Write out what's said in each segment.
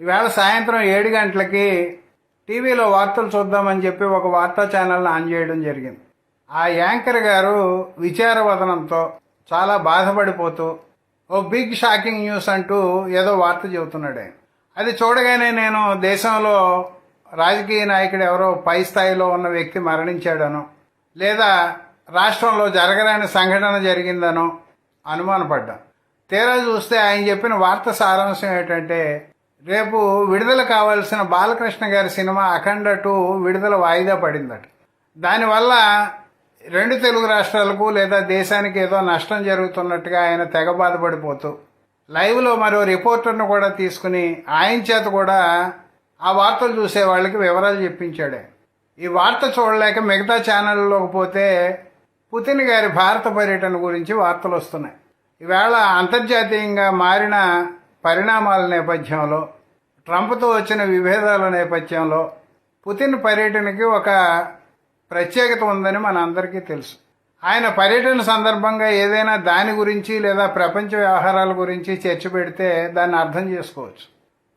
ఈవేళ సాయంత్రం ఏడు గంటలకి టీవీలో వార్తలు చూద్దామని చెప్పి ఒక వార్తా ఛానల్ని ఆన్ చేయడం జరిగింది. ఆ యాంకర్ గారు విచారవదనంతో చాలా బాధపడిపోతూ ఓ బిగ్ షాకింగ్ న్యూస్ అంటూ ఏదో వార్త చెబుతున్నాడు ఆయన. అది చూడగానే నేను దేశంలో రాజకీయ నాయకుడు ఎవరో పై స్థాయిలో ఉన్న వ్యక్తి మరణించాడనో లేదా రాష్ట్రంలో జరగలేని సంఘటన జరిగిందనో అనుమానపడ్డాను. తీరా చూస్తే ఆయన చెప్పిన వార్త సారాంశం ఏంటంటే రేపు విడుదల కావాల్సిన బాలకృష్ణ గారి సినిమా అఖండ టూ విడుదల వాయిదా పడిందట. దానివల్ల రెండు తెలుగు రాష్ట్రాలకు లేదా దేశానికి ఏదో నష్టం జరుగుతున్నట్టుగా ఆయన తెగ బాధపడిపోతూ లైవ్లో మరో రిపోర్టర్ను కూడా తీసుకుని ఆయన చేత కూడా ఆ వార్తలు చూసే వాళ్ళకి వివరాలు చెప్పించాడే. ఈ వార్త చూడలేక మిగతా ఛానళ్ళలోకి పోతే పుతిన్ గారి భారత పర్యటన గురించి వార్తలు వస్తున్నాయి. ఈవేళ అంతర్జాతీయంగా మారిన పరిణామాల నేపథ్యంలో ట్రంప్తో వచ్చిన విభేదాల నేపథ్యంలో పుతిన్ పర్యటనకి ఒక ప్రత్యేకత ఉందని మన అందరికీ తెలుసు. ఆయన పర్యటన సందర్భంగా ఏదైనా దాని గురించి లేదా ప్రపంచ వ్యవహారాల గురించి చర్చ పెడితే దాన్ని అర్థం చేసుకోవచ్చు.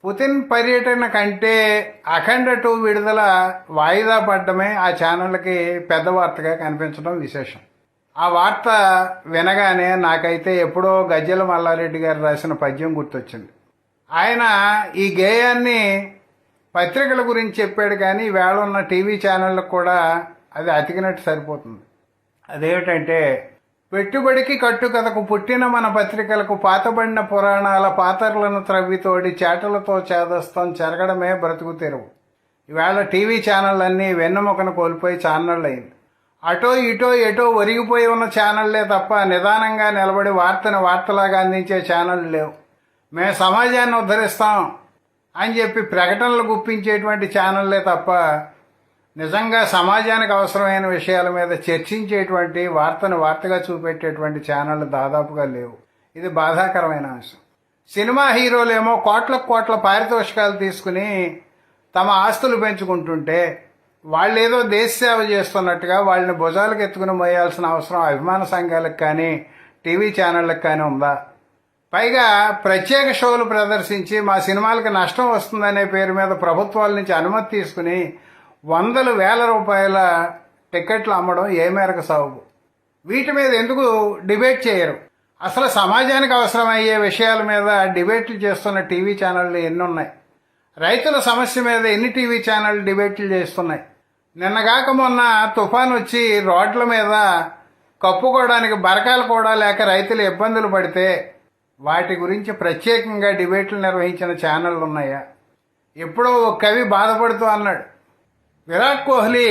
పుతిన్ పర్యటన కంటే అఖండ టూ విడుదల వాయిదా పడ్డమే ఆ ఛానళ్ళకి పెద్ద వార్తగా కనిపించడం విశేషం. ఆ వార్త వినగానే నాకైతే ఎప్పుడో గజ్జల మల్లారెడ్డి గారు రాసిన పద్యం గుర్తొచ్చింది. ఆయన ఈ గేయాన్ని పత్రికల గురించి చెప్పాడు కానీ వేళ ఉన్న టీవీ ఛానళ్ళకు కూడా అది అతికినట్టు సరిపోతుంది. అదేమిటంటే పెట్టుబడికి కట్టుకథకు పుట్టిన మన పత్రికలకు పాతబడిన పురాణాల పాతర్లను త్రవ్వితోడి చేటలతో చేదస్తం చెరగడమే బ్రతుకు తెరువు. ఈవేళ టీవీ ఛానళ్ళన్నీ వెన్నెముకను కోల్పోయి ఛానళ్ళు అయింది అటో ఇటో ఎటో ఒరిగిపోయి ఉన్న ఛానళ్ళే తప్ప నిదానంగా నిలబడి వార్తను వార్తలాగా అందించే ఛానళ్ళు లేవు. మేము సమాజాన్ని ఉద్ధరిస్తాం అని చెప్పి ప్రకటనలు గుప్పించేటువంటి ఛానళ్ళే తప్ప నిజంగా సమాజానికి అవసరమైన విషయాల మీద చర్చించేటువంటి వార్తను వార్తగా చూపెట్టేటువంటి ఛానళ్ళు దాదాపుగా లేవు. ఇది బాధాకరమైన అంశం. సినిమా హీరోలేమో కోట్ల కోట్ల పారితోషికాలు తీసుకుని తమ ఆస్తులు పెంచుకుంటుంటే వాళ్ళు ఏదో దేశ సేవ చేస్తున్నట్టుగా వాళ్ళని భుజాలకు ఎత్తుకుని మోయాల్సిన అవసరం అభిమాన సంఘాలకు కానీ టీవీ ఛానళ్ళకి కానీ ఉందా? పైగా ప్రత్యేక షోలు ప్రదర్శించి మా సినిమాలకు నష్టం వస్తుందనే పేరు మీద ప్రభుత్వాల నుంచి అనుమతి తీసుకుని వందల వేల రూపాయల టికెట్లు అమ్మడం ఏ మేరకు సాగు? వీటి మీద ఎందుకు డిబేట్ చేయరు? అసలు సమాజానికి అవసరమయ్యే విషయాల మీద డిబేట్లు చేస్తున్న టీవీ ఛానళ్ళు ఎన్ని ఉన్నాయి రైతుల సమస్య మీద ఎన్ని టీవీ ఛానళ్ళు డిబేట్లు చేస్తున్నాయి? నిన్నగాక మొన్న తుఫాన్ వచ్చి రోడ్ల మీద కప్పుకోవడానికి బరకాలు కూడా లేక రైతులు ఇబ్బందులు పడితే వాటి గురించి ప్రత్యేకంగా డిబేట్లు నిర్వహించిన ఛానళ్ళు ఉన్నాయా? ఎప్పుడో ఒక కవి బాధపడుతూ అన్నాడు. విరాట్ కోహ్లీ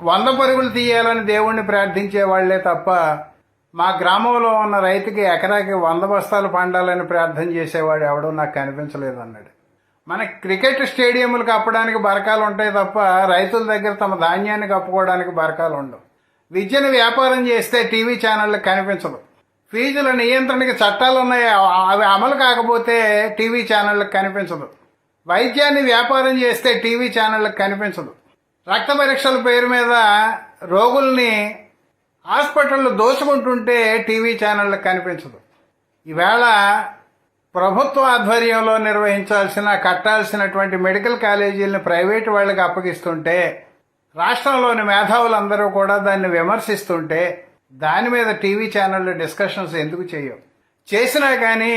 వంద పరుగులు తీయాలని దేవుణ్ణి ప్రార్థించే వాళ్ళే తప్ప మా గ్రామంలో ఉన్న రైతుకి ఎకరాకి వంద బస్తాలు పండాలని ప్రార్థన చేసేవాడు ఎవడో నాకు కనిపించలేదు అన్నాడు మన క్రికెట్ స్టేడియంలు కప్పడానికి బరకాలు ఉంటాయి తప్ప రైతుల దగ్గర తమ ధాన్యాన్ని కప్పుకోవడానికి బరకాలు ఉండవు. విద్యను వ్యాపారం చేస్తే టీవీ ఛానళ్ళకి కనిపించదు ఫీజుల నియంత్రణకి చట్టాలు ఉన్నాయి అవి అమలు కాకపోతే టీవీ ఛానళ్ళకి కనిపించదు. వైద్యాన్ని వ్యాపారం చేస్తే టీవీ ఛానళ్ళకి కనిపించదు. రక్త పరీక్షల పేరు మీద రోగుల్ని హాస్పిటల్లో దోచుకుంటుంటే టీవీ ఛానళ్ళకి కనిపించదు. ఈవేళ ప్రభుత్వ ఆధ్వర్యంలో నిర్వహించాల్సిన కట్టాల్సినటువంటి మెడికల్ కాలేజీలను ప్రైవేటు వాళ్ళకి అప్పగిస్తుంటే రాష్ట్రంలోని మేధావులందరూ కూడా దాన్ని విమర్శిస్తుంటే దాని మీద టీవీ ఛానళ్ళు డిస్కషన్స్ ఎందుకు చేయవు? చేసినా కానీ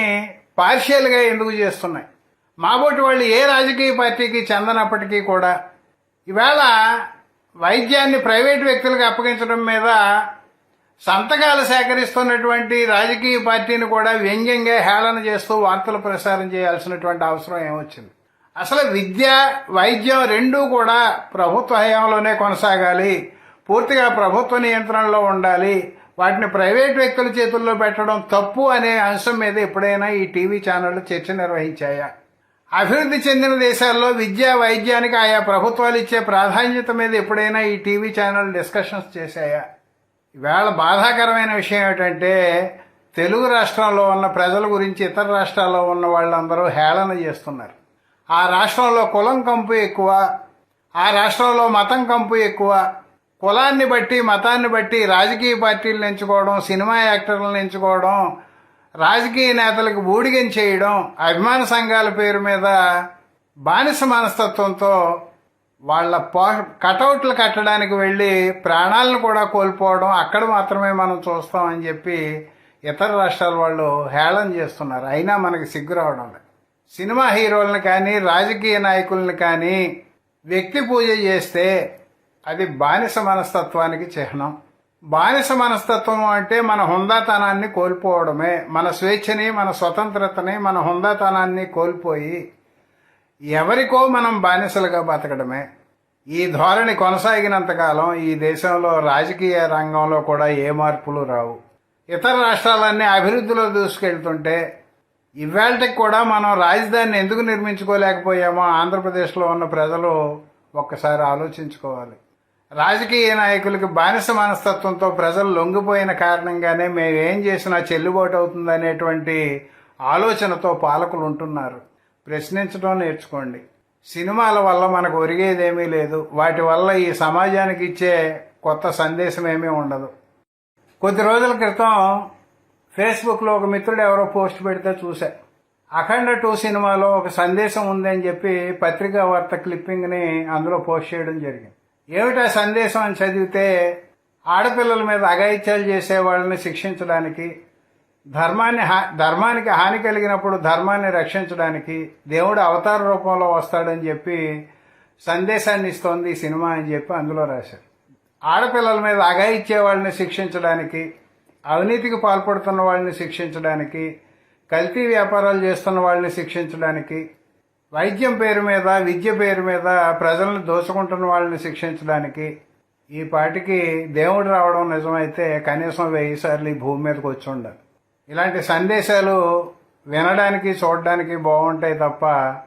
పార్షియల్గా ఎందుకు చేస్తున్నాయి? మాబోటి వాళ్ళు ఏ రాజకీయ పార్టీకి చెందనప్పటికీ కూడా ఈవేళ వైద్యాన్ని ప్రైవేట్ వ్యక్తులకు అప్పగించడం మీద సంతకాలు సేకరిస్తున్నటువంటి రాజకీయ పార్టీని కూడా వ్యంగ్యంగా హేళన చేస్తూ వార్తలు ప్రసారం చేయాల్సినటువంటి అవసరం ఏమొచ్చింది? అసలు విద్య వైద్యం రెండూ కూడా ప్రభుత్వ హయాంలోనే కొనసాగాలి. పూర్తిగా ప్రభుత్వ నియంత్రణలో ఉండాలి. వాటిని ప్రైవేట్ వ్యక్తుల చేతుల్లో పెట్టడం తప్పు అనే అంశం మీద ఎప్పుడైనా ఈ టీవీ ఛానళ్ళు చర్చ నిర్వహించాయా? అభివృద్ధి చెందిన దేశాల్లో విద్య వైద్యానికి ఆయా ప్రభుత్వాలు ఇచ్చే ప్రాధాన్యత మీద ఎప్పుడైనా ఈ టీవీ ఛానల్ డిస్కషన్స్ చేశాయా? ఇవాళ బాధాకరమైన విషయం ఏమిటంటే తెలుగు రాష్ట్రంలో ఉన్న ప్రజల గురించి ఇతర రాష్ట్రాల్లో ఉన్న వాళ్ళందరూ హేళన చేస్తున్నారు. ఆ రాష్ట్రంలో కులం కంపు ఎక్కువ ఆ రాష్ట్రంలో మతం కంపు ఎక్కువ. కులాన్ని బట్టి మతాన్ని బట్టి రాజకీయ పార్టీలను ఎంచుకోవడం సినిమా యాక్టర్లను ఎంచుకోవడం రాజకీయ నేతలకు బూడిగం చేయడం అభిమాన సంఘాల పేరు మీద బానిస మనస్తత్వంతో వాళ్ళ పో కటౌట్లు కట్టడానికి వెళ్ళి ప్రాణాలను కూడా కోల్పోవడం అక్కడ మాత్రమే మనం చూస్తామని చెప్పి ఇతర రాష్ట్రాల వాళ్ళు హేళన చేస్తున్నారు. అయినా మనకి సిగ్గు రావడం లేదు. సినిమా హీరోలను కానీ రాజకీయ నాయకులను కానీ వ్యక్తి పూజ చేస్తే అది బానిస మనస్తత్వానికి చిహ్నం. బానిస మనస్తత్వం అంటే మన హుందాతనాన్ని కోల్పోవడమే మన స్వేచ్ఛని మన స్వతంత్రతని మన హుందాతనాన్ని కోల్పోయి ఎవరికో మనం బానిసలుగా బతకడమే. ఈ ధోరణి కొనసాగినంతకాలం ఈ దేశంలో రాజకీయ రంగంలో కూడా ఏ మార్పులు రావు. ఇతర రాష్ట్రాలన్నీ అభివృద్ధిలో దూసుకెళ్తుంటే ఇవాళకి కూడా మనం రాజధానిని ఎందుకు నిర్మించుకోలేకపోయామో ఆంధ్రప్రదేశ్లో ఉన్న ప్రజలు ఒక్కసారి ఆలోచించుకోవాలి. రాజకీయ నాయకులకి బానిస మనస్తత్వంతో ప్రజలు లొంగిపోయిన కారణంగానే మేము ఏం చేసినా చెల్లుబాటు అవుతుందనేటువంటి ఆలోచనతో పాలకులు ఉంటున్నారు. ప్రశ్నించడం నేర్చుకోండి. సినిమాల వల్ల మనకు ఒరిగేదేమీ లేదు. వాటి వల్ల ఈ సమాజానికి ఇచ్చే కొత్త సందేశం ఏమీ ఉండదు. కొద్ది రోజుల క్రితం ఫేస్బుక్లో ఒక మిత్రుడు ఎవరో పోస్ట్ పెడితే చూశా. అఖండ టూ సినిమాలో ఒక సందేశం ఉందని చెప్పి పత్రికా వార్త క్లిప్పింగ్ని అందులో పోస్ట్ చేయడం జరిగింది. ఏమిటా సందేశం అని చదివితే ఆడపిల్లల మీద అఘాయిత్యాలు చేసే వాళ్ళని శిక్షించడానికి ధర్మాన్ని హా ధర్మానికి హాని కలిగినప్పుడు ధర్మాన్ని రక్షించడానికి దేవుడు అవతార రూపంలో వస్తాడని చెప్పి సందేశాన్ని ఇస్తోంది ఈ సినిమా అని చెప్పి అందులో రాశారు. ఆడపిల్లల మీద అగాయిచ్చే వాళ్ళని శిక్షించడానికి అవినీతికి పాల్పడుతున్న వాళ్ళని శిక్షించడానికి కల్తీ వ్యాపారాలు చేస్తున్న వాళ్ళని శిక్షించడానికి వైద్యం పేరు మీద విద్య పేరు మీద ప్రజలను దోచుకుంటున్న వాళ్ళని శిక్షించడానికి ఈ పాటికి దేవుడు రావడం నిజమైతే కనీసం వెయ్యి సార్లు ఈ భూమి మీదకి వచ్చి ఉండాలి. ఇలాంటి సందేశాలు వినడానికి చూడడానికి బాగుంటాయి తప్ప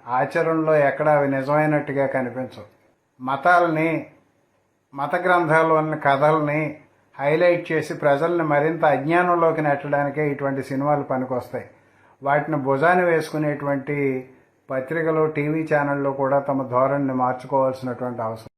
ఆచరణలో ఎక్కడ అవి నిజమైనట్టుగా కనిపించవు. మతాలని మత గ్రంథాల్లోని కథల్ని హైలైట్ చేసి ప్రజల్ని మరింత అజ్ఞానంలోకి నెట్టడానికే ఇటువంటి సినిమాలు పనికొస్తాయి. వాటిని భుజాన్ని వేసుకునేటువంటి పత్రికలు టీవీ ఛానళ్ళు కూడా తమ ధోరణిని మార్చుకోవాల్సినటువంటి అవసరం